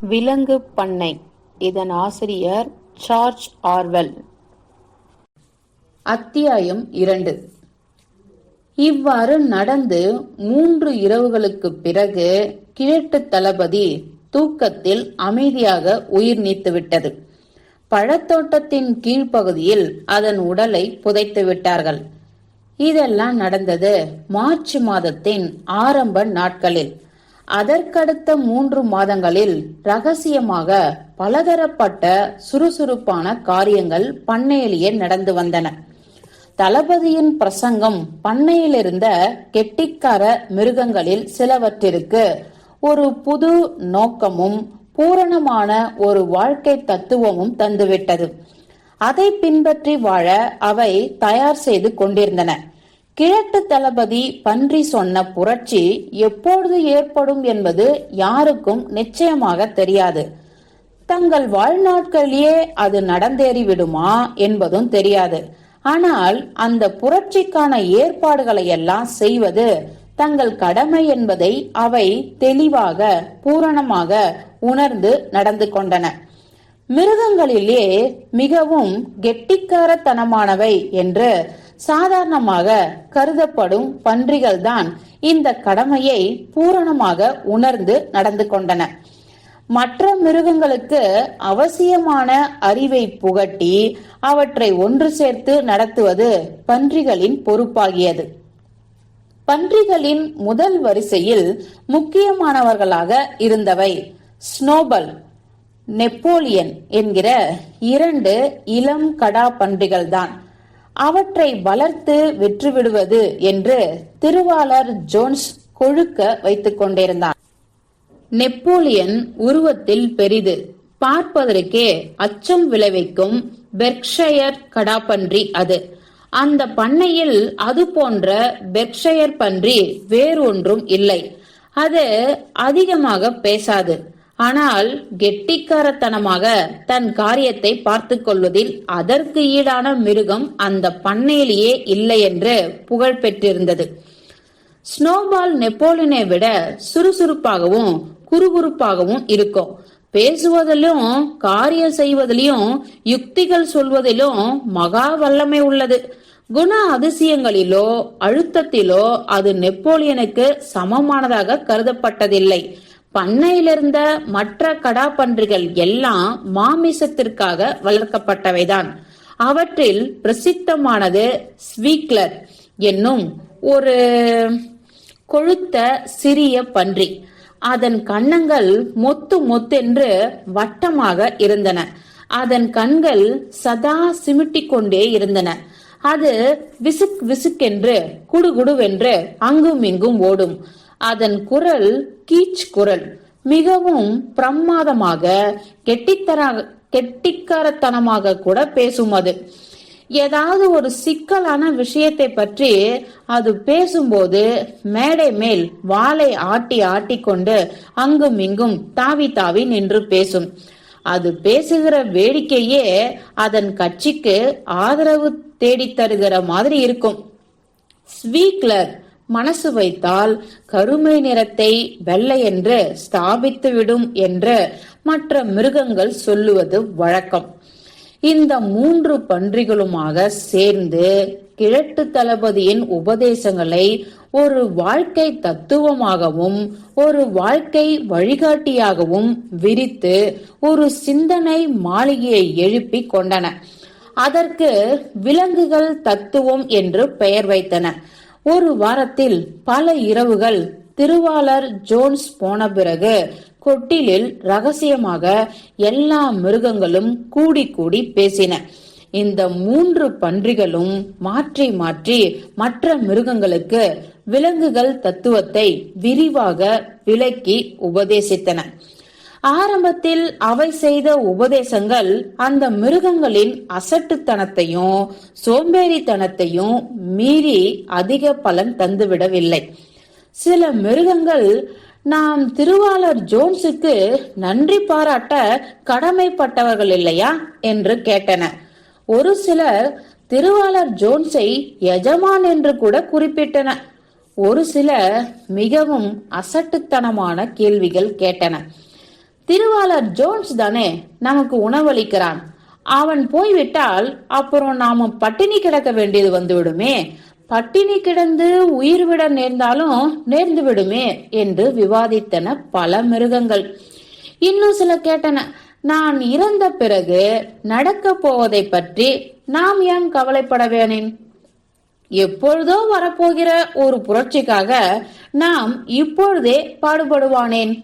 விலங்கு பண்ணை. இதன் ஆசிரியர் சார்ஜ் ஆர்வெல். அத்தியாயம் இரண்டு. இவ்வாறு நடந்து மூன்று இரவுகளுக்குப் பிறகு கிழட்டு தளபதி தூக்கத்தில் அமைதியாக உயிர் நீத்துவிட்டது. பழத்தோட்டத்தின் கீழ்ப்பகுதியில் அதன் உடலை புதைத்து விட்டார்கள். இதெல்லாம் நடந்தது மார்ச் மாதத்தின் ஆரம்ப நாட்களில். அதற்கடுத்த மூன்று மாதங்களில் ரகசியமாக பலதரப்பட்ட சுறுசுறுப்பான காரியங்கள் பண்ணையிலேயே நடந்து வந்தன. தளபதியின் பிரசங்கம் பண்ணையிலிருந்த கெட்டிக்கார மிருகங்களில் சிலவற்றிற்கு ஒரு புது நோக்கமும் பூரணமான ஒரு வாழ்க்கை தத்துவமும் தந்துவிட்டது. அதை பின்பற்றி வாழ அவை தயார் செய்து கொண்டிருந்தன. கிழட்டு தளபதி பன்றி சொன்ன புரட்சி எப்பொழுது ஏற்படும் என்பது யாருக்கும் நிச்சயமாக தெரியாது. தங்கள் வாழ்நாட்களிலேயே அது நடந்தேறிவிடுமா என்பதும் தெரியாது. ஆனால் அந்த புரட்சிக்கான ஏற்பாடுகளை எல்லாம் செய்வது தங்கள் கடமை என்பதை அவை தெளிவாக பூரணமாக உணர்ந்து நடந்து கொண்டன. மிருகங்களிலே மிகவும் கெட்டிக்காரத்தனமானவை என்று சாதாரணமாக கருதப்படும் பன்றிகள்தான் இந்த கடமையை பூரணமாக உணர்ந்து நடந்து கொண்டன. மற்ற மிருகங்களுக்கு அவசியமான அறிவை புகட்டி அவற்றை ஒன்று சேர்த்து நடத்துவது பன்றிகளின் பொறுப்பாகியது. பன்றிகளின் முதல் வரிசையில் முக்கியமானவர்களாக இருந்தவை ஸ்னோபல் நெப்போலியன் என்கிற இரண்டு இளம் கடா பன்றிகள்தான். அவற்றை வளர்த்து விற்றுவிடுவது என்று திருவாளர் ஜோன்ஸ் கொழுக்க வைத்துக் கொண்டிருந்தார். நெப்போலியன் உருவத்தில் பெரிது. பார்ப்பதற்கே அச்சம் விளைவிக்கும் பெர்க்ஷயர் கடாப்பன்றி அது. அந்த பண்ணையில் அது போன்ற பெர்க்ஷயர் பன்றி வேறொன்றும் இல்லை. அது அதிகமாக பேசாது. ஆனால் கெட்டிக்காரத்தனமாக தன் காரியத்தை பார்த்து கொள்வதில் அதற்கு ஈடான மிருகம் அந்த பண்ணையிலேயே இல்லை என்று புகழ் பெற்றிருந்தது. ஸ்னோபால் நெப்போலியனை விட சுறுசுறுப்பாகவும் குறுகுறுப்பாகவும் இருக்கும். பேசுவதிலும் காரியம் செய்வதிலும் யுக்திகள் சொல்வதிலும் மகா வல்லமை உள்ளது. குண அதிசயங்களிலோ அழுத்தத்திலோ அது நெப்போலியனுக்கு சமமானதாக கருதப்பட்டதில்லை. பண்ணையிலிருந்த மற்ற கடாப்பன்றிகள் எல்லாம் மாமிசத்திற்காக வளர்க்கப்பட்டவைதான். அவற்றில் பிரசித்தமானது ஸ்வீக்லர் என்னும் ஒரு கொழுத்த சிறிய பன்றி. அதன் கன்னங்கள் மொத்து மொத்தென்று வட்டமாக இருந்தன. அதன் கண்கள் சதா சிமிட்டிக் கொண்டே இருந்தன. அது விசுக் விசுக்கென்று குடுகுடுவென்று அங்கும் இங்கும் ஓடும். அதன் குரல் கீச் குரல். மிகவும் பிரமாதமாக கெட்டித்தர கெட்டிக்காரத்தனமாக கூட பேசும் அது. ஏதாவது ஒரு சிக்கலான விஷயத்தை பற்றி அது பேசும்போது மேடை மேல் வாளை ஆட்டி ஆட்டி கொண்டு அங்கும் இங்கும் தாவி தாவி நின்று பேசும். அது பேசுகிற வேடிக்கையே அதன் கட்சிக்கு ஆதரவு தேடித் தருகிற மாதிரி இருக்கும். ஸ்வீக்லர் மனசு வைத்தால் கருமை நிறத்தை வெள்ளை என்று ஸ்தாபித்துவிடும் என்று மற்ற மிருகங்கள் சொல்லுவது வழக்கம். இந்த மூன்று பன்றிகளுமாக சேர்ந்து கிழட்டு தளபதியின் உபதேசங்களை ஒரு வாழ்க்கை தத்துவமாகவும் ஒரு வாழ்க்கை வழிகாட்டியாகவும் விரித்து ஒரு சிந்தனை மாளிகையை எழுப்பி கொண்டன. அதற்கு விலங்குகள் தத்துவம் என்று பெயர் வைத்தன. ஒரு வாரத்தில் பல இரவுகள் திருவாளர் ஜோன்ஸ் போன பிறகு கொட்டிலில் ரகசியமாக எல்லா மிருகங்களும் கூடி கூடி பேசின. இந்த மூன்று பன்றிகளும் மாற்றி மாற்றி மற்ற மிருகங்களுக்கு விலங்குகள் தத்துவத்தை விரிவாக விளக்கி உபதேசித்தன. ஆரம்பத்தில் அவை செய்த உபதேசங்கள் அந்த மிருகங்களின் அசட்டுத்தனத்தையும் சோம்பேறித்தனத்தையும் மீறி அதிக பலன் தந்துவிடவில்லை. சில மிருகங்கள் நாம் திருவாளர் ஜோன்ஸுக்கு நன்றி பாராட்ட கடமைப்பட்டவர்கள் இல்லையா என்று கேட்டன. ஒரு சிலர் திருவாளர் ஜோன்ஸை எஜமான் என்று கூட குறிப்பிட்டன. ஒரு சில மிகவும் அசட்டுத்தனமான கேள்விகள் கேட்டன. திருவாளர் ஜோன்ஸ் தானே நமக்கு உணவளிக்கிறான். அவன் போய்விட்டால் அப்புறம் நாம பட்டினி கிடக்க வேண்டியது வந்துவிடுமே. பட்டினி கிடந்து உயிர் விட நேர்ந்தாலும் நேர்ந்து விடுமே என்று விவாதித்தன பல மிருகங்கள். இன்னும் சில கேட்டன நான் இறந்த பிறகு நடக்க போவதை பற்றி நாம் ஏன் கவலைப்பட வேணேன்? எப்பொழுதோ வரப்போகிற ஒரு புரட்சிக்காக நாம் இப்பொழுதே பாடுபடுவானேன்.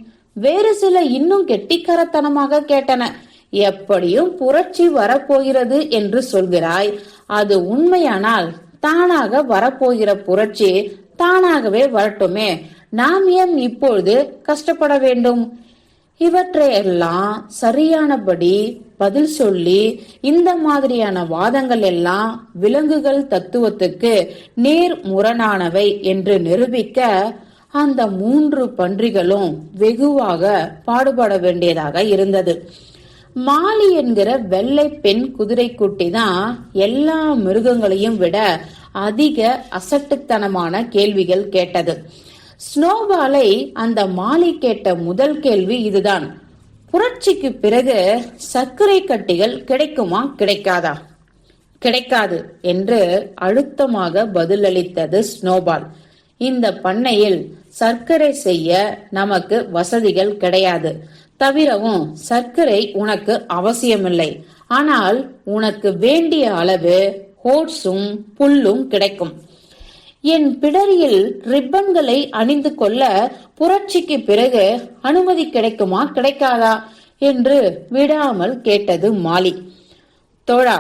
வேறு சில இன்னும் கெட்டிக்காரத்தனமாக கேட்டன. எப்படியும் புரட்சி வரப்போகிறது என்று சொல்கிறாய். அது உண்மையானால் தானாக வரப்போகிற புரட்சி தானாகவே வரட்டுமே. நாம் ஏன் இப்பொழுது கஷ்டப்பட வேண்டும்? இவற்றையெல்லாம் சரியானபடி பதில் சொல்லி இந்த மாதிரியான வாதங்கள் எல்லாம் விலங்குகள் தத்துவத்துக்கு நேர் முரணானவை என்று நிரூபிக்க அந்த மூன்று பன்றிகளும் வெகுவாக பாடுபட வேண்டியதாக இருந்தது. மாலி என்கிற வெள்ளை பெண் குதிரைக்குட்டி தான் எல்லா மிருகங்களையும் விட அதிக அசட்டுத்தனமான கேள்விகள் கேட்டது. ஸ்னோபாலை அந்த மாலி கேட்ட முதல் கேள்வி இதுதான். புரட்சிக்கு பிறகு சர்க்கரை கட்டிகள் கிடைக்குமா கிடைக்காதா? கிடைக்காது என்று அழுத்தமாக பதிலளித்தது ஸ்னோபால் இந்த பண்ணையில் சர்க்கரை செய்ய நமக்கு வசதிகள் கிடையாது. தவிரவும் சர்க்கரை உனக்கு அவசியமில்லை. ஆனால் உனக்கு வேண்டிய அளவு ஓட்ஸும் புல்லும் கிடைக்கும். என் பிடரியில் ரிப்பன்களை அணிந்து கொள்ள புரட்சிக்கு பிறகு அனுமதி கிடைக்குமா கிடைக்காதா? என்று விடாமல் கேட்டது மாலி. தோழா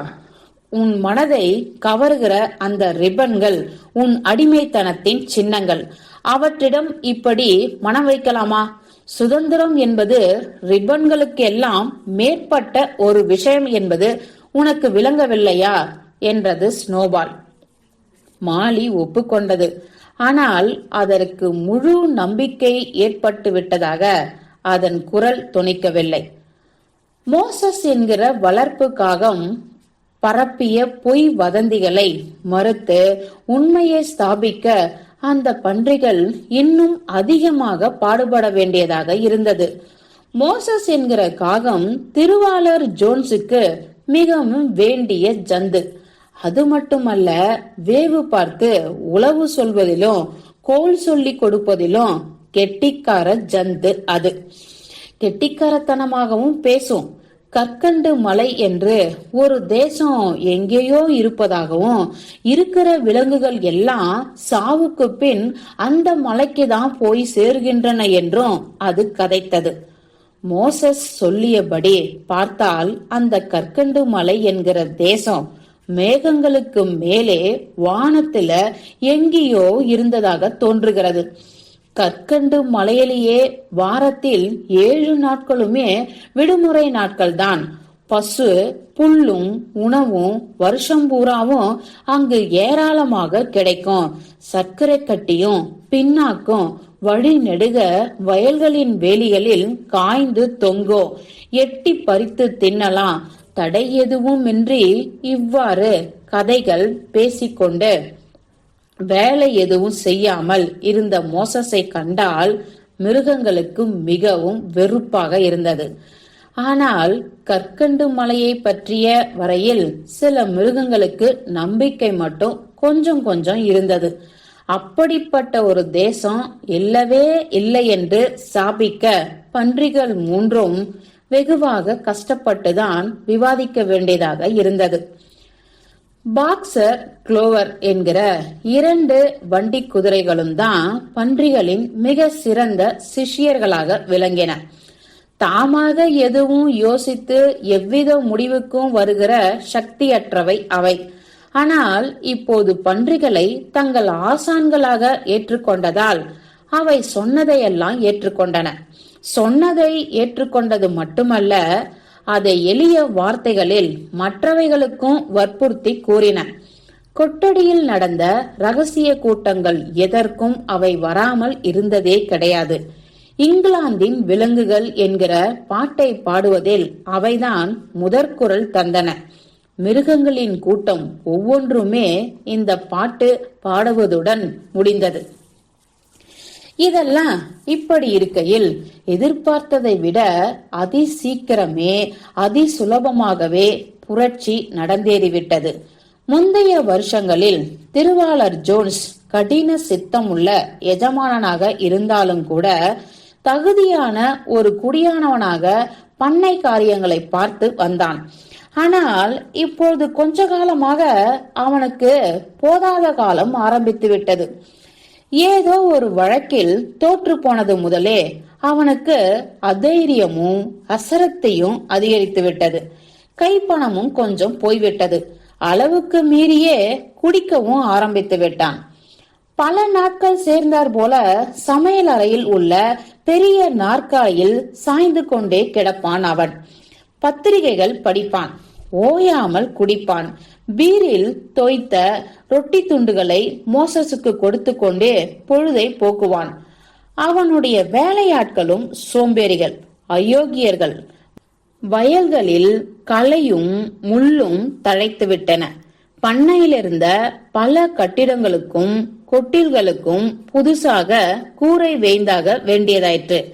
உன் மனதை கவருகிற அந்த ரிப்பன்கள் உன் அடிமைத்தனத்தின் சின்னங்கள். அவற்றிடம் இப்படி மனம் வைக்கலாமா? சுதந்திரம் என்பது ரிப்பன்களுக்கு எல்லாம் மேற்பட்ட ஒரு விஷயம் என்பது உனக்கு விளங்கவில்லையா? என்றது ஸ்னோபால். மாலி ஒப்புக்கொண்டது. ஆனால் அதற்கு முழு நம்பிக்கை ஏற்பட்டு விட்டதாக அதன் குரல் துணிக்கவில்லை மோசஸ் என்கிற வளர்ப்பு காகம் பரப்பிய பொய் வதந்திகளை மறுத்து உண்மையை ஸ்தாபிக்க அந்த பன்றிகள் இன்னும் அதிகமாக பாடுபட வேண்டியதாக இருந்தது. மோசஸ் என்கிற காகம் திருவாளர் ஜோன்ஸுக்கு மிகவும் வேண்டிய ஜந்து. அது மட்டுமல்ல வேவு பார்த்து உளவு சொல்வதிலும் கோல் சொல்லி கொடுப்பதிலும் கெட்டிக்கார ஜந்து அது. கெட்டிக்காரத்தனமாகவும் பேசும். கற்கண்டு மலை என்று ஒரு தேசம் எங்கேயோ இருப்பதாகவும் இருக்கிற விலங்குகள் எல்லாம் சாவுக்கு பின் அந்த மலைக்கு தான் போய் சேர்கின்றன என்றும் அது கதைத்தது. மோசஸ் சொல்லியபடி பார்த்தால் அந்த கற்கண்டு மலை என்கிற தேசம் மேகங்களுக்கு மேலே வானத்துல எங்கேயோ இருந்ததாக தோன்றுகிறது. கற்கண்டு மலையிலேயே வாரத்தில் ஏழு நாட்களுமே விடுமுறை நாட்கள்தான். பசு புல்லும் உணவும் வருஷம் பூராவும் அங்கு ஏராளமாக கிடைக்கும். சர்க்கரை கட்டியும் பின்னாக்கும் வழி நெடுக வயல்களின் வேலிகளில் காய்ந்து தொங்கும் எட்டி பறித்து தின்னலாம். தடை எதுவுமின்றி இவ்வாறு கதைகள் பேசிக்கொண்டு வேலை எதுவும் செய்யாமல் இருந்த மோசஸை கண்டால் மிருகங்களுக்கு மிகவும் வெறுப்பாக இருந்தது. ஆனால் கற்கண்டு மலையை பற்றிய வரையில் சில மிருகங்களுக்கு நம்பிக்கை மட்டும் கொஞ்சம் கொஞ்சம் இருந்தது. அப்படிப்பட்ட ஒரு தேசம் இல்லவே இல்லை என்று சாபிக்க பன்றிகள் மூன்றும் வெகுவாக கஷ்டப்பட்டுதான் விவாதிக்க வேண்டியதாக இருந்தது. பாக்சர் குளோவர் என்கிற இரண்டு வண்டி குதிரைகளும் தான் பன்றிகளின் மிக சிறந்த சிஷ்யர்களாக விளங்கின. தாமாக எதுவும் யோசித்து எவ்வித முடிவுக்கும் வருகிற சக்தியற்றவை அவை. ஆனால் இப்போது பன்றிகளை தங்கள் ஆசான்களாக ஏற்றுக்கொண்டதால் அவை சொன்னதையெல்லாம் ஏற்றுக்கொண்டன. சொன்னதை ஏற்றுக்கொண்டது மட்டுமல்ல அதை எளிய வார்த்தைகளில் மற்றவைகளுக்கும் வற்புறுத்தி கூறின. கொட்டடியில் நடந்த ரகசிய கூட்டங்கள் எதற்கும் அவை வராமல் இருந்ததே கிடையாது. இங்கிலாந்தின் விலங்குகள் என்கிற பாட்டை பாடுவதில் அவைதான் முதற்குரல் தந்தன. மிருகங்களின் கூட்டம் ஒவ்வொன்றுமே இந்த பாட்டு பாடுவதுடன் முடிந்தது. இதெல்லாம் இப்படி இருக்கையில் எதிர்பார்த்ததை விட அதி சீக்கிரமே அதி சுலபமாகவே புரட்சி நடந்தேறிவிட்டது. முந்தைய வருஷங்களில் திருவாளர் ஜோன்ஸ் கடின சித்தம் உள்ள எஜமானனாக இருந்தாலும் கூட தகுதியான ஒரு குடியானவனாக பண்ணை காரியங்களை பார்த்து வந்தான். ஆனால் இப்பொழுது கொஞ்ச காலமாக அவனுக்கு போதாத காலம் ஆரம்பித்து விட்டது ஏதோ ஒரு வழக்கில் தோற்று போனது முதலே அவனுக்கு அதைரியமும் அசரத்தையும் அதிகரித்து விட்டது. கைப்பணமும் கொஞ்சம் போய்விட்டது. அளவுக்கு மீறியே குடிக்கவும் ஆரம்பித்து விட்டான். பல நாட்கள் சேர்ந்தார் போல சமையல் அறையில் உள்ள பெரிய நாற்காலியில் சாய்ந்து கொண்டே கிடப்பான் அவன். பத்திரிகைகள் படிப்பான். ஓயாமல் குடிப்பான். பீரில் தோய்த்த ரொட்டி துண்டுகளை மோசஸுக்கு கொடுத்து கொண்டே பொழுதை போக்குவான். அவனுடைய வேலையாட்களும் சோம்பேறிகள் அயோக்கியர்கள். வயல்களில் களையும் முள்ளும் தழைத்துவிட்டன. பண்ணையிலிருந்த பல கட்டிடங்களுக்கும் கொட்டில்களுக்கும் புதுசாக கூரை வேய்ந்தாக வேண்டியதாயிற்று.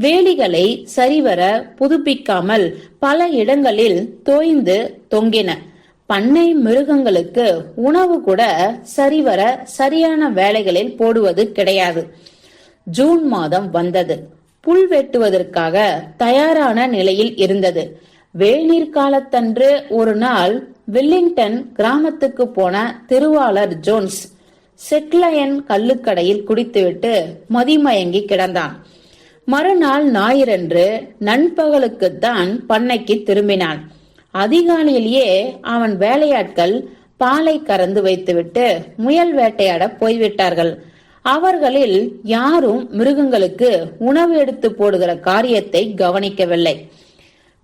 வேலிகளை சரிவர புதுப்பிக்காமல் பல இடங்களில் தோய்ந்து தொங்கின. பண்ணை மிருகங்களுக்கு உணவு கூட சரிவர சரியான வேலைகளில் போடுவது கிடையாது. ஜூன் மாதம் வந்தது. புல் வெட்டுவதற்காக தயாரான நிலையில் இருந்தது. வேநீர் காலத்தன்று ஒரு நாள் வில்லிங்டன் கிராமத்துக்கு போன திருவாளர் ஜோன்ஸ் செட்லயன் கல்லுக்கடையில் குடித்துவிட்டு மதிமயங்கி கிடந்தான். மறுநாள் ஞாயிறன்று நண்பகலுக்குத்தான் பண்ணைக்கு திரும்பினான். அதிகாலையிலேயே அவன் வேலையாட்கள் பாலை கறந்து வைத்துவிட்டு முயல் வேட்டையாட போய்விட்டார்கள். அவர்களில் யாரும் மிருகங்களுக்கு உணவு எடுத்து போடுகிற காரியத்தை கவனிக்கவில்லை.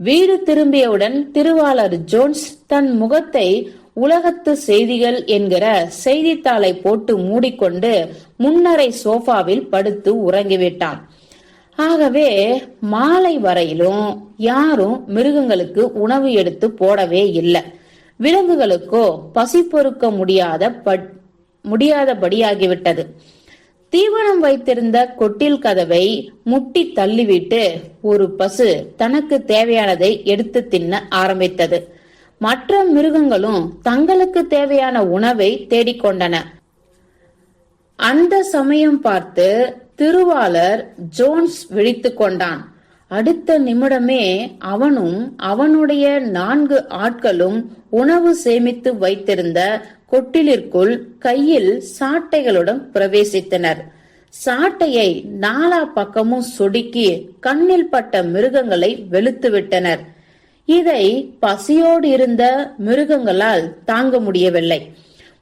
வீடு திரும்பியவுடன் திருவாளர் ஜோன்ஸ் தன் முகத்தை உலகத்து செய்திகள் என்கிற செய்தித்தாளை போட்டு மூடிக்கொண்டு முன்னரை சோஃபாவில் படுத்து உறங்கிவிட்டான். ஆகவே மாலை வரையிலும் யாரும் மிருகங்களுக்கு உணவு எடுத்து போடவே இல்லை. விலங்குகளுக்கோ பசி பொறுக்க முடியாத பட்- முடியாதபடியாகிவிட்டது. தீவனம் வைத்திருந்த கொட்டில் கதவை முட்டி தள்ளிவிட்டு ஒரு பசு தனக்கு தேவையானதை எடுத்து தின்ன ஆரம்பித்தது. மற்ற மிருகங்களும் தங்களுக்கு தேவையான உணவை தேடிக்கொண்டன அந்த சமயம் பார்த்து திருவாளர் ஜோன்ஸ் விழித்துக் கொண்டான். அடுத்த நிமிடமே அவனும் அவனுடைய நான்கு ஆட்களும் உணவு சேமித்து வைத்திருந்த கொட்டிலிற்குள் கையில் சாட்டைகளுடன் பிரவேசித்தனர். சாட்டையை நாலா பக்கமும் சொடுக்கி கண்ணில் பட்ட மிருகங்களை வெளுத்து விட்டனர். இதை பசியோடு இருந்த மிருகங்களால் தாங்க முடியவில்லை.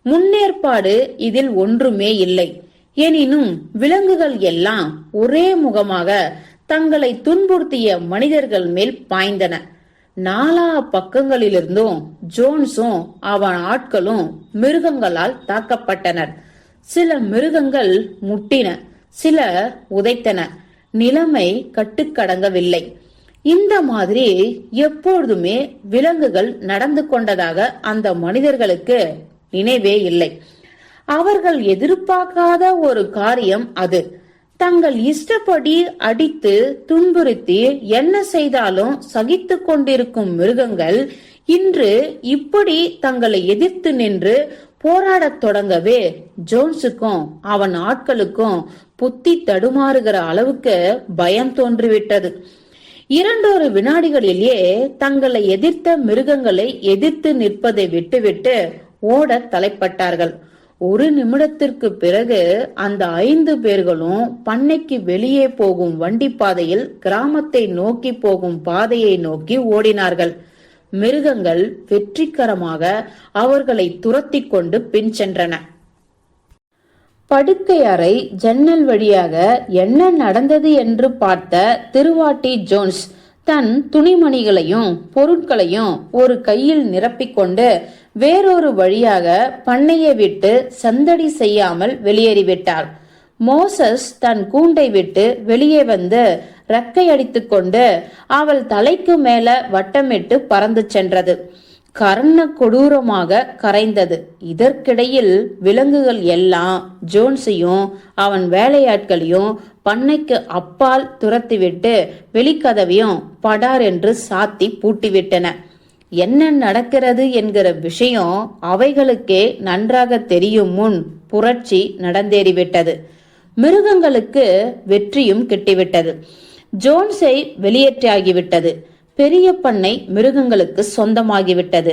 முன்னேற்பாடு இதில் ஒன்றுமே இல்லை. எனினும் விலங்குகள் எல்லாம் ஒரே முகமாக தங்களை துன்புறுத்திய மனிதர்கள் மேல் பாய்ந்தன. நாலா பக்கங்களிலிருந்தும் ஜோன்ஸும் அவன் ஆட்களும் மிருகங்களால் தாக்கப்பட்டனர். சில மிருகங்கள் முட்டின சில உதைத்தன. நிலைமை கட்டுக்கடங்கவில்லை. இந்த மாதிரி எப்பொழுதுமே விலங்குகள் நடந்து கொண்டதாக அந்த மனிதர்களுக்கு நினைவே இல்லை. அவர்கள் எதிர்பார்க்காத ஒரு காரியம் அது. தங்கள் இஷ்டப்படி அடித்து துன்புறுத்தி என்ன செய்தாலும் சகித்து கொண்டிருக்கும் மிருகங்கள் இன்று இப்படி தங்களை எதிர்த்து நின்று போராடத் தொடங்கவே ஜோன்ஸுக்கும் அவன் ஆட்களுக்கும் புத்தி தடுமாறுகிற அளவுக்கு பயம் தோன்றிவிட்டது. இரண்டொரு வினாடிகளிலேயே தங்களை எதிர்த்த மிருகங்களை எதிர்த்து நிற்பதை விட்டுவிட்டு ஓட தலைப்பட்டார்கள். ஒரு நிமிடத்திற்கு பிறகு அந்த ஐந்து பேர்களும் பண்ணைக்கு வெளியே போகும் வண்டி பாதையில் கிராமத்தை நோக்கி போகும் பாதையை நோக்கி ஓடினார்கள். மிருகங்கள் வெற்றிகரமாக அவர்களை துரத்தி கொண்டு பின் சென்றன. படுக்கை அறை ஜன்னல் வழியாக என்ன நடந்தது என்று பார்த்த திருவாட்டி ஜோன்ஸ் தன் துணிமணிகளையும் பொருட்களையும் ஒரு கையில் நிரப்பிக்கொண்டு வேறொரு வழியாக பண்ணையை விட்டு சந்தடி செய்யாமல் வெளியேறிவிட்டாள் மோசஸ் தன் கூண்டை விட்டு வெளியே வந்து ரெக்கை அடித்துக்கொண்டு அவள் தலைக்கு மேல வட்டமிட்டு பறந்து சென்றது. கர்ண கொடூரமாக கரைந்தது. இதற்கிடையில் விலங்குகள் எல்லாம் ஜோன்ஸையும் அவன் வேலையாட்களையும் பண்ணைக்கு அப்பால் துரத்திவிட்டு வெளிக்கதவையும் படார் என்று சாத்தி பூட்டிவிட்டன. என்ன நடக்கிறது என்கிற விஷயம் அவைகளுக்கே நன்றாக தெரியும் முன் புரட்சி நடந்தேறிவிட்டது. மிருகங்களுக்கு வெற்றியும் கிட்டிவிட்டது. ஜோன்ஸை வெளியேற்றியாகிவிட்டது. பெரிய பண்ணை மிருகங்களுக்கு சொந்தமாகிவிட்டது.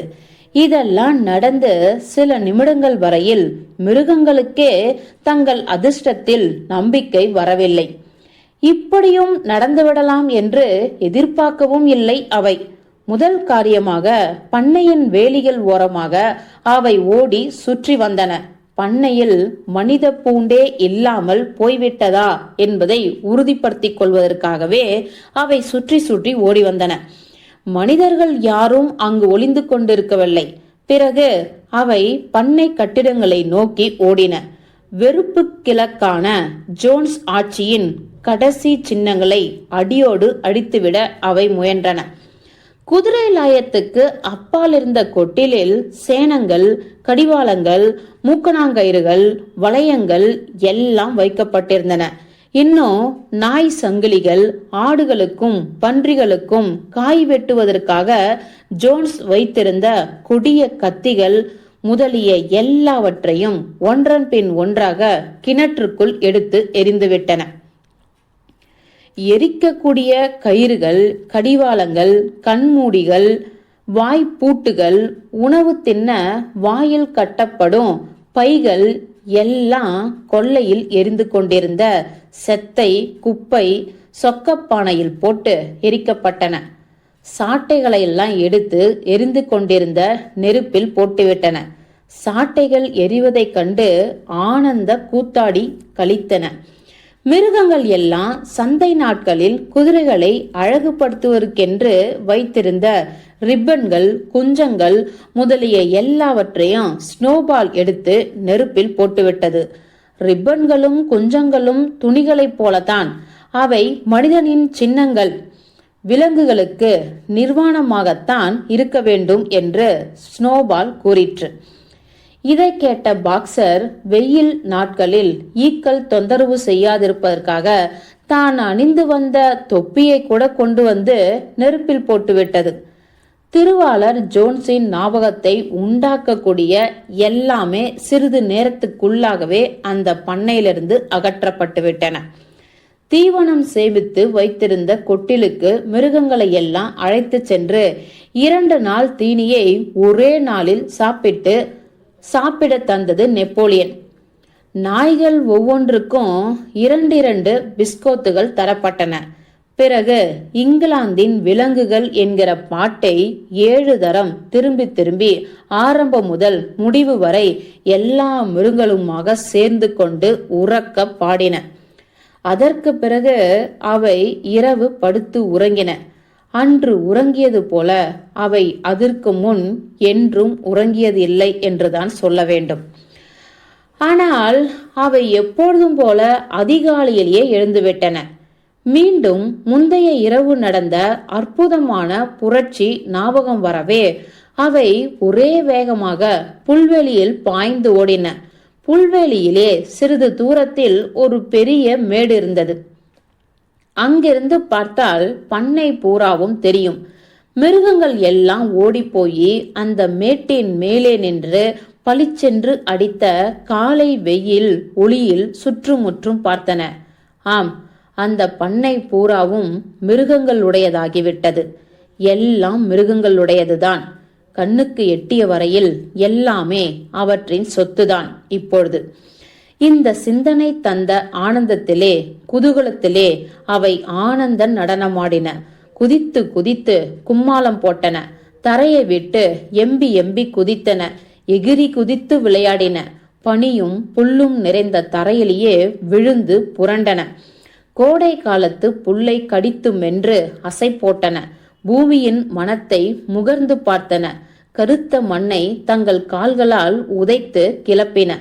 இதெல்லாம் நடந்து சில நிமிடங்கள் வரையில் மிருகங்களுக்கே தங்கள் அதிர்ஷ்டத்தில் நம்பிக்கை வரவில்லை. இப்படியும் நடந்துவிடலாம் என்று எதிர்பார்க்கவும் இல்லை அவை. முதல் காரியமாக பண்ணையின் வேலிகள் ஓரமாக அவை ஓடி சுற்றி வந்தன. பண்ணையில் மனித பூண்டே இல்லாமல் போய்விட்டதா என்பதை உறுதிப்படுத்திக் கொள்வதற்காகவே அவை சுற்றி சுற்றி ஓடி வந்தன. மனிதர்கள் யாரும் அங்கு ஒளிந்து கொண்டிருக்கவில்லை. பிறகு அவை பண்ணை கட்டிடங்களை நோக்கி ஓடின. வெறுப்பு கிழக்கான ஜோன்ஸ் ஆட்சியின் கடைசி சின்னங்களை அடியோடு அடித்துவிட அவை முயன்றன. குதிரை லாயத்துக்கு அப்பால் இருந்த கொட்டிலில் சேனங்கள் கடிவாளங்கள் மூக்கணாங்கயிறுகள் வளையங்கள் எல்லாம் வைக்கப்பட்டிருந்தன. இன்னும் நாய் சங்கிலிகள் ஆடுகளுக்கும் பன்றிகளுக்கும் காய் வெட்டுவதற்காக ஜோன்ஸ் வைத்திருந்த கொடிய கத்திகள் முதலிய எல்லாவற்றையும் ஒன்றன் பின் ஒன்றாக கிணற்றுக்குள் எடுத்து எரிந்துவிட்டன எரிக்கக்கூடிய கயிறுகள் கடிவாளங்கள் கண்மூடிகள் வாய்ப்பூட்டுகள் உணவு தின்ன வாயில் கட்டப்படும் பைகள் எல்லாம் கொள்ளையில் எரிந்து கொண்டிருந்த செத்தை குப்பை சொக்கப்பானையில் போட்டு எரிக்கப்பட்டன. சாட்டைகளை எல்லாம் எடுத்து எரிந்து கொண்டிருந்த நெருப்பில் போட்டுவிட்டன. சாட்டைகள் எரிவதைக் கண்டு ஆனந்த கூத்தாடி கழித்தன மிருகங்கள் எல்லாம் சந்தை நாட்களில் குதிரைகளை அழகுபடுத்துவதற்கென்று வைத்திருந்த ரிப்பன்கள் குஞ்சங்கள் முதலிய எல்லாவற்றையும் ஸ்னோபால் எடுத்து நெருப்பில் போட்டுவிட்டது. ரிப்பன்களும் குஞ்சங்களும் துணிகளைப் போலத்தான். அவை மனிதனின் சின்னங்கள். விலங்குகளுக்கு நிர்வாணமாகத்தான் இருக்க வேண்டும் என்று ஸ்னோபால் கூறிற்று. இதை கேட்ட பாக்ஸர் வெயில் நாட்களில் ஈக்கள் தொந்தரவு செய்யாதிருப்பதற்காக தான் அணிந்து வந்த தொப்பியை கூட கொண்டு வந்து நெருப்பில் போட்டுவிட்டது. திருவாளர் ஜோன்ஸின் ஞாபகத்தை உண்டாக்கக்கூடிய எல்லாமே சிறிது நேரத்துக்குள்ளாகவே அந்த பண்ணையிலிருந்து அகற்றப்பட்டுவிட்டன. தீவனம் சேமித்து வைத்திருந்த கொட்டிலுக்கு மிருகங்களை எல்லாம் அழைத்து சென்று இரண்டு நாள் தீனியை ஒரே நாளில் சாப்பிட்டு சாப்பிட தந்தது நெப்போலியன். நாய்கள் ஒவ்வொன்றுக்கும் இரண்டு இரண்டு பிஸ்கோத்துகள் தரப்பட்டன. பிறகு இங்கிலாந்தின் விலங்குகள் என்கிற பாட்டை ஏழு தரம் திரும்பி திரும்பி ஆரம்பம் முதல் முடிவு வரை எல்லா மிருகங்களுமாக சேர்ந்து கொண்டு உறக்க பாடின. அதற்கு பிறகு அவை இரவு படுத்து உறங்கின. அன்று உறங்கியது போல அவை அதற்கு முன் என்றும் உறங்கியது இல்லை என்றுதான் சொல்ல வேண்டும். ஆனால் அவை எப்பொழுதும் போல அதிகாலையிலேயே எழுந்துவிட்டன. மீண்டும் முந்தைய இரவு நடந்த அற்புதமான புரட்சி ஞாபகம் வரவே அவை ஒரே வேகமாக புல்வெளியில் பாய்ந்து ஓடின. புல்வெளியிலே சிறிது தூரத்தில் ஒரு பெரிய மேடு இருந்தது. அங்கிருந்து பார்த்தால் பண்ணை பூராவும் தெரியும். மிருகங்கள் எல்லாம் ஓடிப்போய் அந்த மேட்டின் மேலே நின்று பளிச்சென்று அடித்த காலை வெயில் ஒளியில் சுற்றுமுற்றும் பார்த்தன. ஆம் அந்த பண்ணை பூராவும் மிருகங்களுடையதாகிவிட்டது. எல்லாம் மிருகங்களுடையதுதான். கண்ணுக்கு எட்டிய வரையில் எல்லாமே அவற்றின் சொத்துதான் இப்பொழுது. இந்த சிந்தனை தந்த ஆனந்தத்திலே குதூகலத்திலே அவை ஆனந்த நடனமாடின. குதித்து குதித்து கும்மாளம் போட்டன. தரையை விட்டு எம்பி எம்பி குதித்தன. எகிரி குதித்து விளையாடின. பனியும் புல்லும் நிறைந்த தரையிலேயே விழுந்து புரண்டன. கோடை காலத்து புல்லை கடித்து மென்று அசை போட்டன. பூமியின் மனத்தை முகர்ந்து பார்த்தன. கருத்த மண்ணை தங்கள் கால்களால் உதைத்து கிளப்பின.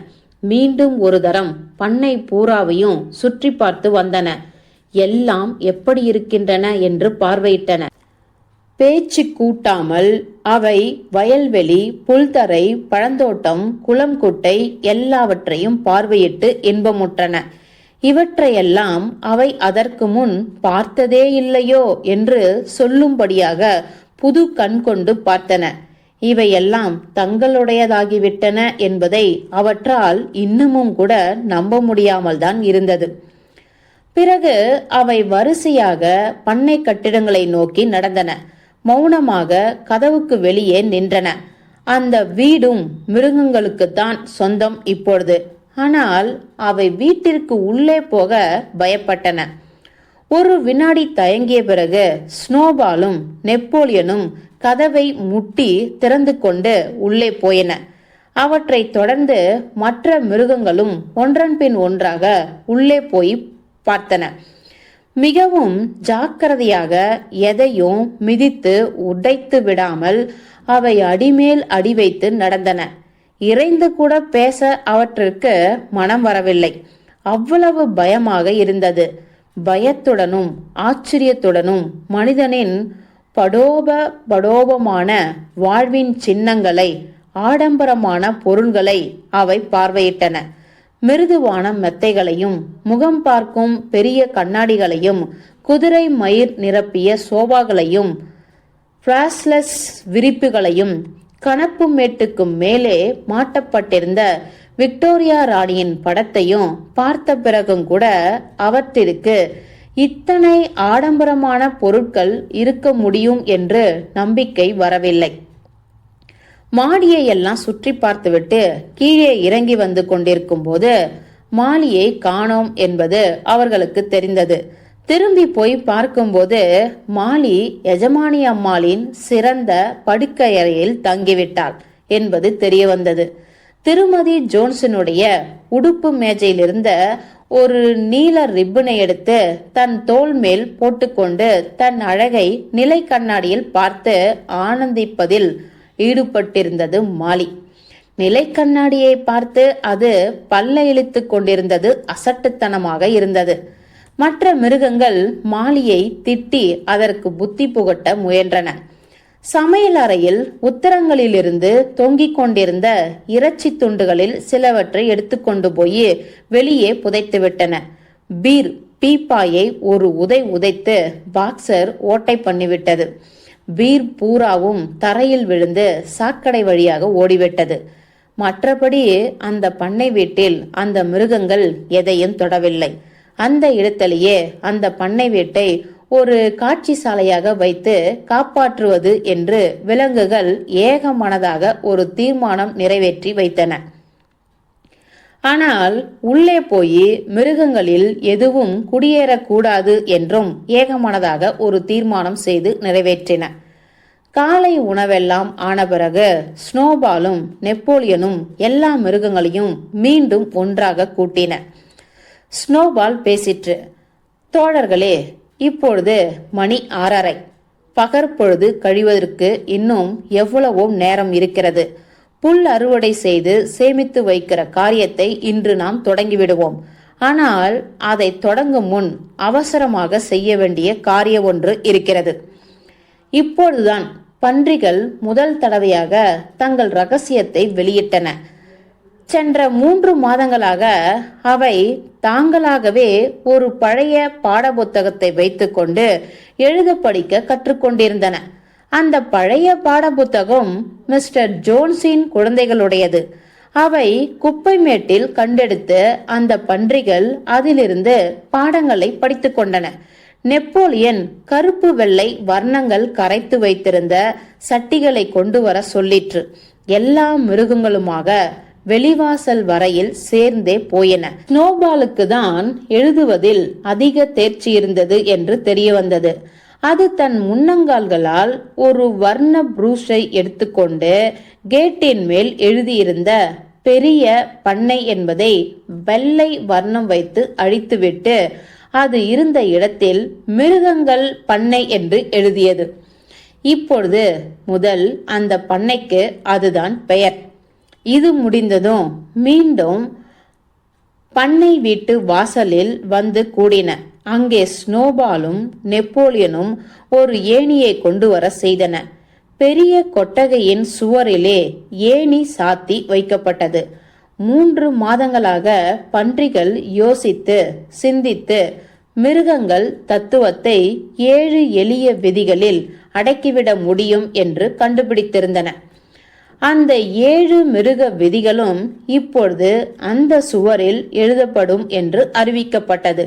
மீண்டும் ஒரு தரம் பண்ணை பூராவையும் சுற்றி பார்த்து வந்தன. எல்லாம் எப்படி இருக்கின்றன என்று பார்வையிட்டன. பேச்சு கூட்டாமல் அவை வயல்வெளி புல்தரை பழந்தோட்டம் குளம்குட்டை எல்லாவற்றையும் பார்வையிட்டு இன்பமுற்றன. இவற்றையெல்லாம் அவை அதற்கு முன் பார்த்ததே இல்லையோ என்று சொல்லும்படியாக புது கண் கொண்டு பார்த்தன. இவையெல்லாம் தங்களுடையதாகிவிட்டன என்பதை அவற்றால் இன்னமும் கூட நம்ப முடியாமல் தான் இருந்தது. பிறகு அவை வரிசையாக பண்ணை கட்டிடங்களை நோக்கி நடந்தன. மௌனமாக கதவுக்கு வெளியே நின்றன. அந்த வீடும் மிருகங்களுக்குத்தான் சொந்தம் இப்பொழுது. ஆனால் அவை வீட்டிற்கு உள்ளே போக பயப்பட்டன. ஒரு வினாடி தயங்கிய பிறகு ஸ்னோபாலும் நெப்போலியனும் கதவை முட்டி திறந்து கொண்டு உள்ளே போயின. அவற்றைத் தொடர்ந்து மற்ற மிருகங்களும் ஒன்றன் பின் ஒன்றாக உள்ளே போய் பார்த்தன. மிகவும் ஜாக்கிரதையாக எதையும் மிதித்து உடைத்து விடாமல் அவை அடிமேல் அடி வைத்து நடந்தன. இறைந்து கூட பேச அவற்றிற்கு மனம் வரவில்லை. அவ்வளவு பயமாக இருந்தது. பயத்துடனும் ஆச்சரியத்துடனும் மனிதனின் படோப படோபமான வாழ்வின் சின்னங்களை ஆடம்பரமான பொருள்களை அவை பார்வையிட்டன. மிருதுவான மெத்தைகளையும் முகம் பார்க்கும் பெரிய கண்ணாடிகளையும் குதிரை மயிர் நிரப்பிய சோபாக்களையும் பிராஸ்லெஸ் விரிப்புகளையும் கணப்பு மேட்டுக்கு மேலே மாட்டப்பட்டிருந்த விக்டோரியா ராணியின் படத்தையும் பார்த்த பிறகும் கூட அவற்றிற்கு இத்தனை ஆடம்பரமான பொருட்கள் இருக்க முடியும் என்று நம்பிக்கை வரவில்லை. மாடியை எல்லாம் சுற்றி பார்த்துவிட்டு கீழே இறங்கி வந்து கொண்டிருக்கும் போது மாலியை காணோம் என்பது அவர்களுக்கு தெரிந்தது. திரும்பி போய் பார்க்கும்போது மாலி எஜமானி அம்மாளின் சிறந்த படுக்கையறையில் தங்கிவிட்டாள் என்பது தெரிய வந்தது திருமதி ஜோன்சனுடைய உடுப்பு மேஜையிலிருந்த ஒரு நீல ரிப்பனை எடுத்து தன் தோல் மேல் போட்டுக்கொண்டு தன் அழகை நிலை கண்ணாடியில் பார்த்து ஆனந்திப்பதில் ஈடுபட்டிருந்தது மாலி. நிலை கண்ணாடியை பார்த்து அது பல்ல இழுத்துக் கொண்டிருந்தது அசட்டுத்தனமாக இருந்தது. மற்ற மிருகங்கள் மாலியை திட்டி அதற்கு புத்தி புகட்ட முயன்றன. சமையல் அறையில் உத்தரங்களிலிருந்து தொங்கிக் கொண்டிருந்த இறைச்சி துண்டுகளில் சிலவற்றை எடுத்துக்கொண்டு போய் வெளியே புதைத்துவிட்டன பீர் பீப்பாயை ஒரு உதை உதைத்து பாக்ஸர் ஓட்டை பண்ணிவிட்டது. பீர் பூராவும் தரையில் விழுந்து சாக்கடை வழியாக ஓடிவிட்டது. மற்றபடி அந்த பண்ணை வீட்டில் அந்த மிருகங்கள் எதையும் தொடவில்லை. அந்த இடத்திலேயே அந்த பண்ணை வீட்டை ஒரு காட்சி சாலையாக வைத்து காப்பாற்றுவது என்று விலங்குகள் ஏகமனதாக ஒரு தீர்மானம் நிறைவேற்றி வைத்தன. ஆனால் உள்ளே போய் மிருகங்களில் எதுவும் குடியேறக்கூடாது என்றும் ஏகமனதாக ஒரு தீர்மானம் செய்து நிறைவேற்றின. காலை உணவெல்லாம் ஆன பிறகு ஸ்னோபாலும் நெப்போலியனும் எல்லா மிருகங்களையும் மீண்டும் ஒன்றாக கூட்டின. ஸ்னோபால் பேசிற்று தோழர்களே இப்பொழுது மணி ஆறரை. பகற்பொழுது கழிவதற்கு இன்னும் எவ்வளவோ நேரம் இருக்கிறது. புல் அறுவடை செய்து சேமித்து வைக்கிற காரியத்தை இன்று நாம் தொடங்கிவிடுவோம். ஆனால் அதை தொடங்கும் முன் அவசரமாக செய்ய வேண்டிய காரியம் ஒன்று இருக்கிறது. இப்பொழுதுதான் பன்றிகள் முதல் தடவையாக தங்கள் ரகசியத்தை வெளியிட்டன. சென்ற மூன்று மாதங்களாக அவை தாங்களாகவே ஒரு பழைய பாடபுத்தகத்தை வைத்துக்கொண்டு எழுத படிக்க கற்றுக்கொண்டிருந்தன. அந்த பழைய பாடபுத்தகம் மிஸ்டர் ஜோன்ஸின் குழந்தைகளுடையது. அவை குப்பை மேட்டில் கண்டெடுத்து அந்த பன்றிகள் அதிலிருந்து பாடங்களை படித்துக்கொண்டன நெப்போலியன் கருப்பு வெள்ளை வர்ணங்கள் கரைத்து வைத்திருந்த சட்டிகளை கொண்டு வர சொல்லிற்று. எல்லா மிருகங்களுமாக வெளிவாசல் வரையில் சேர்ந்தே போயின. ஸ்னோபாலுக்கு தான் எழுதுவதில் அதிக தேர்ச்சி இருந்தது என்று தெரிய வந்தது அது தன் முன்னங்கால்களால் ஒரு வர்ண புரூஷை எடுத்துக்கொண்டு கேட்டின் மேல் எழுதியிருந்த பெரிய பண்ணை என்பதை வெள்ளை வர்ணம் வைத்து அழித்துவிட்டு அது இருந்த இடத்தில் மிருகங்கள் பண்ணை என்று எழுதியது. இப்பொழுது முதல் அந்த பண்ணைக்கு அதுதான் பெயர். இது முடிந்ததும் மீண்டும் பண்ணை வீட்டு வாசலில் வந்து கூடின. அங்கே ஸ்னோபாலும் நெப்போலியனும் ஒரு ஏணியை கொண்டு வர செய்தன. பெரிய கொட்டகையின் சுவரிலே ஏணி சாத்தி வைக்கப்பட்டது. மூன்று மாதங்களாக பன்றிகள் யோசித்து சிந்தித்து மிருகங்கள் தத்துவத்தை ஏழு எளிய விதிகளில் அடக்கிவிட முடியும் என்று கண்டுபிடித்திருந்தன. அந்த ஏழு மிருக விதிகளும் இப்பொழுது அந்த சுவரில் எழுதப்படும் என்று அறிவிக்கப்பட்டது.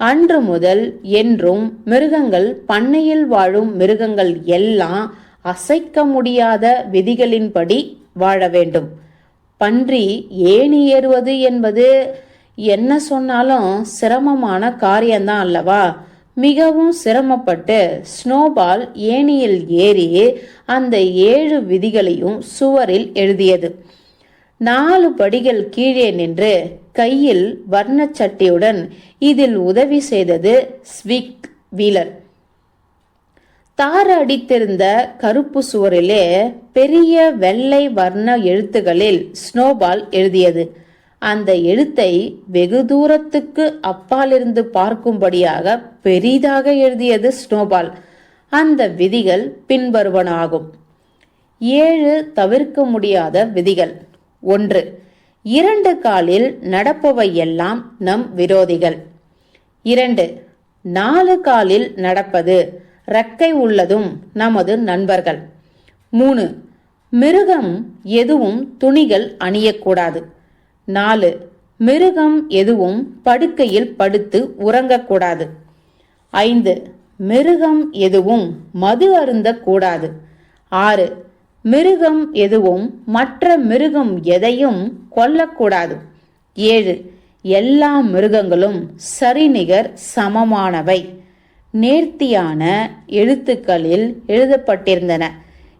அன்று முதல் என்றும் மிருகங்கள் பண்ணையில் வாழும் மிருகங்கள் எல்லாம் அசைக்க முடியாத விதிகளின்படி வாழ வேண்டும். பன்றி ஏணி ஏறுவது என்பது என்ன சொன்னாலும் சிரமமான காரியம்தான் அல்லவா? மிகவும் சிரமப்பட்டு ஸ்னோபால் ஏணியில் ஏறி அந்த ஏழு விதிகளையும் சுவரில் எழுதியது. நாலு படிகள் கீழே நின்று கையில் வர்ணச்சட்டியுடன் இதில் உதவி செய்தது ஸ்விக் வீலர். தார் அடித்திருந்த கருப்பு சுவரிலே பெரிய வெள்ளை வர்ண எழுத்துகளில் ஸ்னோபால் எழுதியது. அந்த எழுத்தை வெகு தூரத்துக்கு அப்பாலிருந்து பார்க்கும்படியாக பெரிதாக எழுதியது ஸ்னோபால். அந்த விதிகள் பின்வருவனாகும். ஏழு தவிர்க்க முடியாத விதிகள். ஒன்று இரண்டு காலில் நடப்பவை எல்லாம் நம் விரோதிகள். இரண்டு நாலு காலில் நடப்பது ரக்கை உள்ளதும் நமது நண்பர்கள். மூணு மிருகம் எதுவும் துணிகள் அணியக்கூடாது. நாலு மிருகம் எதுவும் படுக்கையில் படுத்து உறங்கக்கூடாது. ஐந்து மிருகம் எதுவும் மது அருந்தக்கூடாது. ஆறு மிருகம் எதுவும் மற்ற மிருகம் எதையும் கொல்லக்கூடாது. ஏழு எல்லா மிருகங்களும் சரிநிகர் சமமானவை. நேர்த்தியான எழுத்துக்களில் எழுதப்பட்டிருந்தன.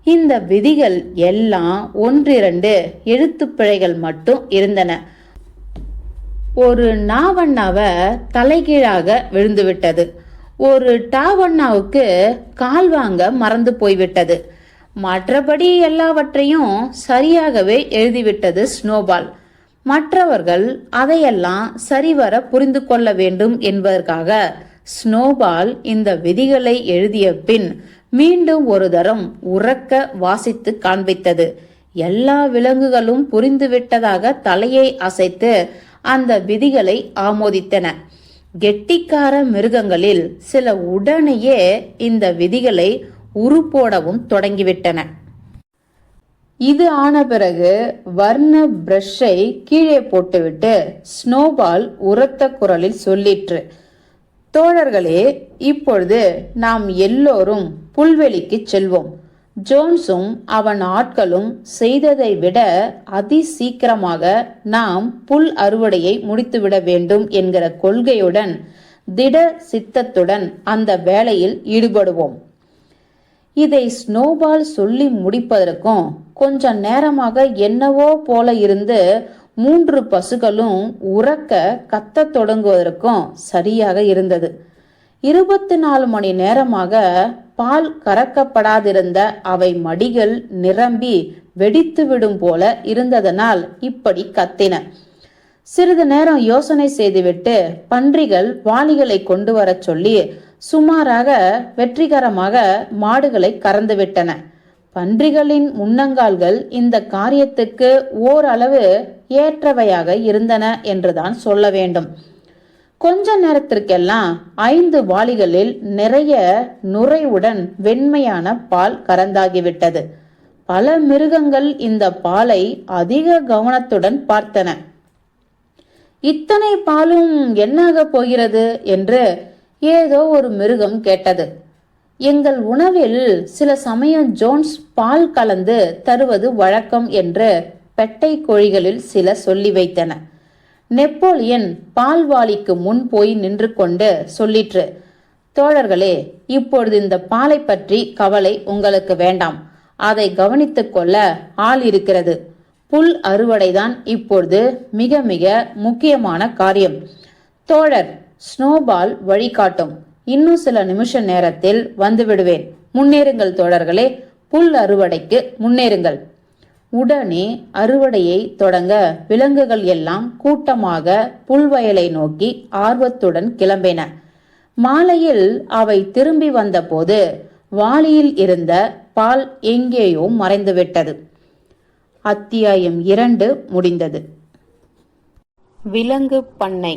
இந்த விதிகள் எல்லாம் ஒன்றிரண்டு எழுத்துப்பிழைகள் மட்டும் இருந்தன. ஒரு நாவண்ணாவ தலைகீழாக விழுந்துவிட்டது. ஒரு டாவண்ணாவுக்கு கால் வாங்க மறந்து போய்விட்டது. மற்றபடி எல்லாவற்றையும் சரியாகவே எழுதிவிட்டது ஸ்னோபால். மற்றவர்கள் அதையெல்லாம் சரிவர புரிந்து கொள்ள வேண்டும் என்பதற்காக ஸ்னோபால் இந்த விதிகளை எழுதிய பின் மீண்டும் ஒரு தரம் உறக்க வாசித்து காண்பித்தது. எல்லா விலங்குகளும் புரிந்துவிட்டதாக தலையை அசைத்து அந்த விதிகளை ஆமோதித்தன. கெட்டிக்கார மிருகங்களில் சில உடனேயே இந்த விதிகளை உருப்போடவும் தொடங்கிவிட்டன. இது ஆன பிறகு வர்ண பிரஷை கீழே போட்டுவிட்டு ஸ்னோபால் உரத்த குரலில் சொல்லிற்று தோழர்களே இப்பொழுது நாம் எல்லோரும் புல்வெளிக்கு செல்வோம். ஜோன்ஸும் அவன் ஆட்களும் செய்ததை விட அதி சீக்கிரமாக நாம் புல் அறுவடையை முடித்துவிட வேண்டும் என்கிற கொள்கையுடன் திட சித்தத்துடன் அந்த வேலையில் ஈடுபடுவோம். இதை ஸ்னோபால் சொல்லி முடிப்பதற்கும் கொஞ்சம் நேரமாக என்னவோ போல இருந்து மூன்று பசுகளும் உறக்க கத்தத் தொடங்குவதற்கும் சரியாக இருந்தது. இருபத்தி நாலு மணி நேரமாக பால் கறக்கப்படாதிருந்த அவை மடிகள் நிரம்பி வெடித்து விடும் போல இருந்ததனால் இப்படி கத்தின. சிறிது நேரம் யோசனை செய்துவிட்டு பன்றிகள் வாளிகளை கொண்டு வரச் சொல்லி சுமாராக வெற்றிகரமாக மாடுகளை கறந்துவிட்டன. பன்றிகளின் முன்னங்கால்கள் இந்த காரியத்துக்கு ஓரளவு ஏற்றவையாக இருந்தன என்றுதான் சொல்ல வேண்டும். கொஞ்ச நேரத்திற்கெல்லாம் ஐந்து வாளிகளில் நிறைய நுரையுடன் வெண்மையான பால் கறந்தாகிவிட்டது. பல மிருகங்கள் இந்த பாலை அதிக கவனத்துடன் பார்த்தன. இத்தனை பாலும் என்னாக போகிறது? என்று ஏதோ ஒரு மிருகம் கேட்டது. எங்கள் உணவில் சில சமயம் ஜோன்ஸ் பால் கலந்து தருவது வழக்கம் என்று பெட்டை கோழிகளில் சில சொல்லி வைத்தன. நெப்போலியன் பால்வாளிக்கு முன் போய் நின்று கொண்டு சொல்லிற்று தோழர்களே இப்பொழுது இந்த பாலை பற்றி கவலை உங்களுக்கு வேண்டாம். அதை கவனித்துக் கொள்ள ஆள் இருக்கிறது. புல் அறுவடைதான் இப்பொழுது மிக மிக முக்கியமான காரியம். தோழர் ஸ்னோபால் வழிகாட்டும். இன்னும் சில நிமிஷ நேரத்தில் வந்துவிடுவேன். முன்னேறுங்கள் தோழர்களே புல் அறுவடைக்கு முன்னேறுங்கள். உடனே அறுவடையை தொடங்க விலங்குகள் எல்லாம் கூட்டமாக புல்வயலை நோக்கி ஆர்வத்துடன் கிளம்பின. மாலையில் அவை திரும்பி வந்தபோது வாளியில் இருந்த பால் எங்கேயோ மறைந்துவிட்டது. அத்தியாயம் இரண்டு முடிந்தது. விலங்கு பண்ணை.